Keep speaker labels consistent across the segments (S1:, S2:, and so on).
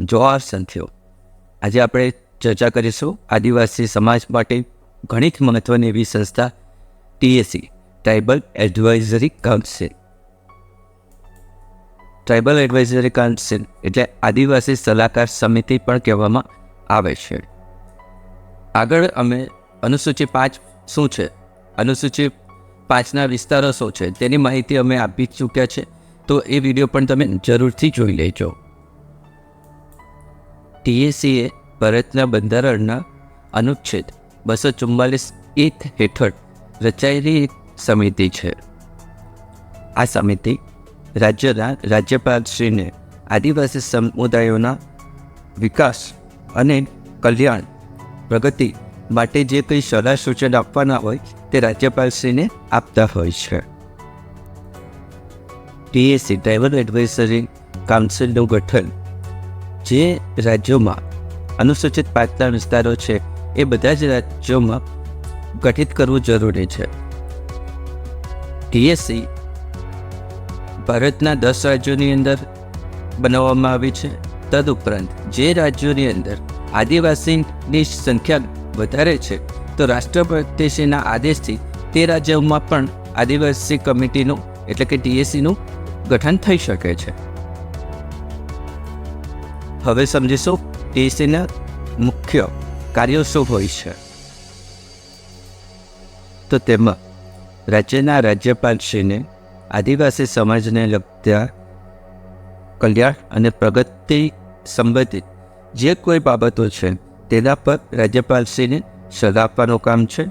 S1: જોહાર સંથ્યો આજે આપણે ચર્ચા કરીશું આદિવાસી સમાજ માટે ઘણી જ મહત્ત્વની એવી સંસ્થા TSC tribal advisory council tribal advisory council એટલે આદિવાસી સલાહકાર સમિતિ પણ કહેવામાં આવે છે. આગળ અમે અનુસૂચિ પાંચ શું છે? અનુસૂચિ પાંચના વિસ્તારો શું છે? તેની માહિતી અમે આપી ચૂક્યા છે. તો એ વીડિયો પણ તમે જરૂરથી જોઈ લેજો. ટીએસીએ ભારતના બંધારણના અનુચ્છેદ બસો ચુમ્માલીસ એક હેઠળ રચાયેલી એક સમિતિ છે. આ સમિતિ રાજ્યના રાજ્યપાલશ્રીને આદિવાસી સમુદાયોના વિકાસ અને કલ્યાણ પ્રગતિ માટે જે કંઈ સલાહ સૂચન આપવાના હોય તે રાજ્યપાલશ્રીને આપતા હોય છે. ટીએસસી ડ્રાઈવર એડવાઇઝરી કાઉન્સિલનું ગઠન જે રાજ્યોમાં અનુસૂચિત પાંચના વિસ્તારો છે, એ બધા જ રાજ્યોમાં ગઠિત કરવું જરૂરી છે. ટીએસસી ભારતના દસ રાજ્યોની અંદર બનાવવામાં આવી છે. તદુપરાંત જે રાજ્યોની અંદર આદિવાસીની સંખ્યા વધારે છે, તો રાષ્ટ્રપતિશ્રીના આદેશથી તે રાજ્યોમાં પણ આદિવાસી કમિટીનું એટલે કે ટીએસસીનું ગઠન થઈ શકે છે. હવે સમજીશું ટીએસીના મુખ્ય કાર્યો શું હોય છે. તો તેમાં રાજ્યના રાજ્યપાલશ્રીને આદિવાસી સમાજને લગતા કલ્યાણ અને પ્રગતિ સંબંધિત જે કોઈ બાબતો છે, તેના પર રાજ્યપાલશ્રીને સલાહ આપવાનું કામ છે.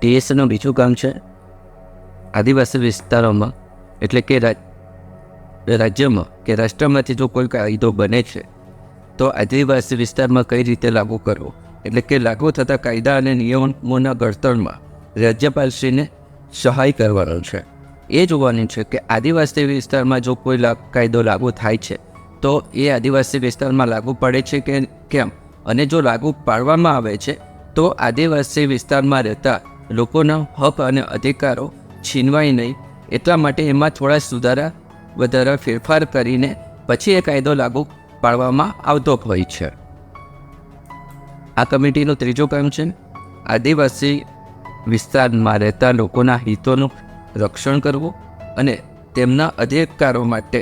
S1: ટીએસનું બીજું કામ છે. આદિવાસી વિસ્તારોમાં, એટલે કે રાજ્યમાં કે રાષ્ટ્રમાંથી જો કોઈ કાયદો બને છે, તો આદિવાસી વિસ્તારમાં કઈ રીતે લાગુ કરવો? એટલે કે લાગુ થતા કાયદા અને નિયમોના ઘડતરમાં રાજ્યપાલશ્રીને સહાય કરવાનો છે. એ જોવાની છે કે આદિવાસી વિસ્તારમાં જો કોઈ કાયદો લાગુ થાય છે, તો એ આદિવાસી વિસ્તારમાં લાગુ પડે છે કે કેમ? અને જો લાગુ પાડવામાં આવે છે, તો આદિવાસી વિસ્તારમાં રહેતા લોકોના હક અને અધિકારો છીનવાય નહીં. એટલા માટે એમાં થોડા સુધારા વધારા ફેરફાર કરીને પછી એ કાયદો લાગુ પાડવામાં આવતો હોય છે. આ કમિટીનું ત્રીજું કામ છે આદિવાસી વિસ્તારમાં રહેતા લોકોના હિતોનું રક્ષણ કરવું અને તેમના અધિકારો માટે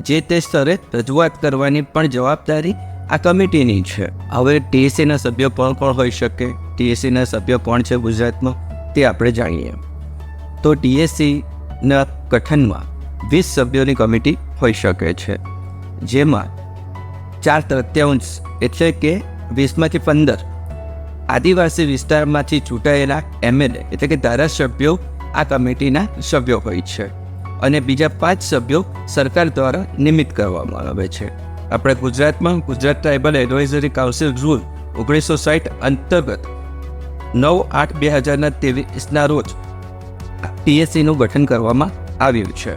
S1: જે તે સ્તરે રજૂઆત કરવાની પણ જવાબદારી આ કમિટીની છે. હવે ટીએસસીના સભ્યો કોણ કોણ હોઈ શકે? ટીએસસીના સભ્યો કોણ છે ગુજરાતમાં તે આપણે જાણીએ. તો ટીએસસીના ગઠનમાં વીસ સભ્યોની કમિટી હોઈ શકે છે. જેમાં ચાર તૃત્યાંશ એટલે કે વીસમાંથી પંદર આદિવાસી વિસ્તારમાંથી ચૂંટાયેલા એમએલએ એટલે કે ધારાસભ્યો આ કમિટીના સભ્યો હોય છે અને બીજા પાંચ સભ્યો સરકાર દ્વારા નિમિત્ત કરવામાં આવે છે. આપણે ગુજરાતમાં Gujarat tribal advisory council rule ઓગણીસો સાઠ અંતર્ગત નવ આઠ બે હજારના ત્રેવીસના રોજ પીએસસીનું ગઠન કરવામાં આવ્યું છે.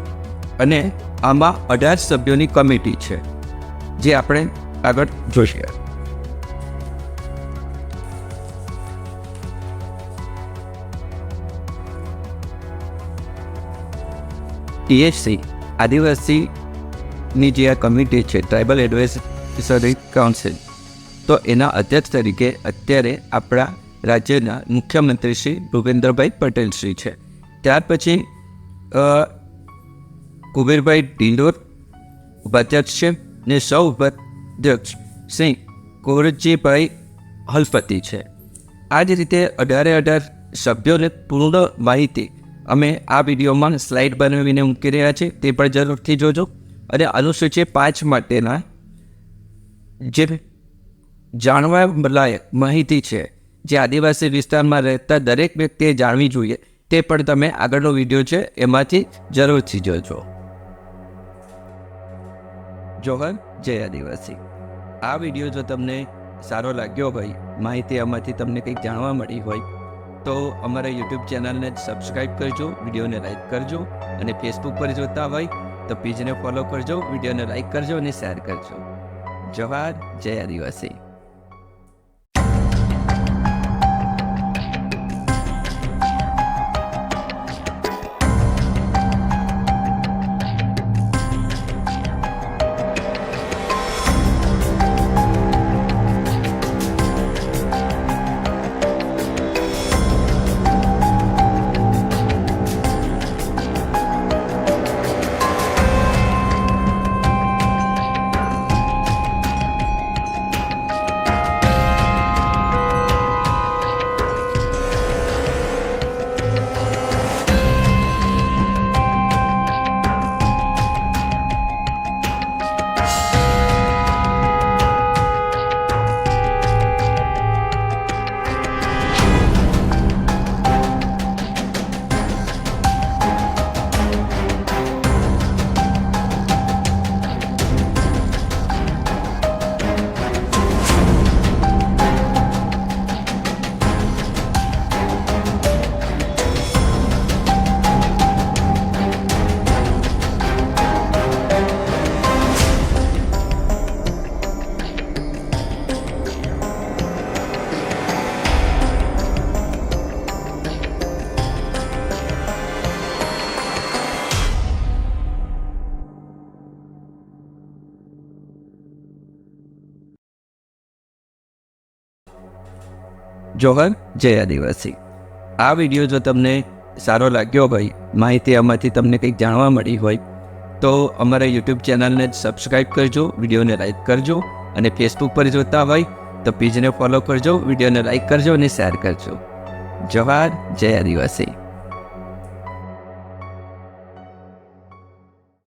S1: અને આમાં અઢાર સભ્યોની કમિટી છે, જે આપણે આગળ જોઈશે. ટીએચસી આદિવાસીની જે આ કમિટી છે ટ્રાઇબલ એડવાઇઝરી કાઉન્સિલ તો એના અધ્યક્ષ તરીકે અત્યારે આપણા રાજ્યના મુખ્યમંત્રી શ્રી ભૂપેન્દ્રભાઈ પટેલ શ્રી છે. ત્યાર પછી કુબેરભાઈ ઢીંડોર ઉપાધ્યક્ષ છે ને સૌ ઉપાધ્યક્ષ સિંહ કુંવરજીભાઈ હલપતિ છે. આ જ રીતે અઢારે અઢાર સભ્યોને પૂર્ણ માહિતી અમે આ વિડીયોમાં સ્લાઇડ બનાવીને મૂકી રહ્યા છીએ, તે પણ જરૂરથી જોજો અને અનુસૂચિ પાંચ માટેના જે જાણવા લાયક માહિતી છે, જે આદિવાસી વિસ્તારમાં રહેતા દરેક વ્યક્તિએ જાણવી જોઈએ, તે પણ તમે આગળનો વીડિયો છે, એમાંથી જરૂરથી જોજો. જોહર જય આદિવાસી. આ વીડિયો જો તમને સારો લાગ્યો હોય, માહિતી આમાંથી તમને કંઈક જાણવા મળી હોય, તો અમારા યુટ્યુબ ચેનલને સબસ્ક્રાઈબ કરજો, વિડીયોને લાઇક કરજો અને ફેસબુક પર જોતા હોય, તો પેજને ફોલો કરજો, વિડીયોને લાઇક કરજો અને શેર કરજો. જવાહર જય આદિવાસી. જોહર, જય આદિવાસી. આ વીડિયો જો તમને સારો લાગ્યો હોય, માહિતી આમાંથી તમને કંઈક જાણવા મળી હોય, તો અમારા યુટ્યુબ ચેનલને સબસ્ક્રાઈબ કરજો, વિડીયોને લાઈક કરજો, અને ફેસબુક પર જોતા હોય, તો પેજને ફોલો કરજો, વિડીયોને લાઈક કરજો અને શેર કરજો. જવાહર જય આદિવાસી.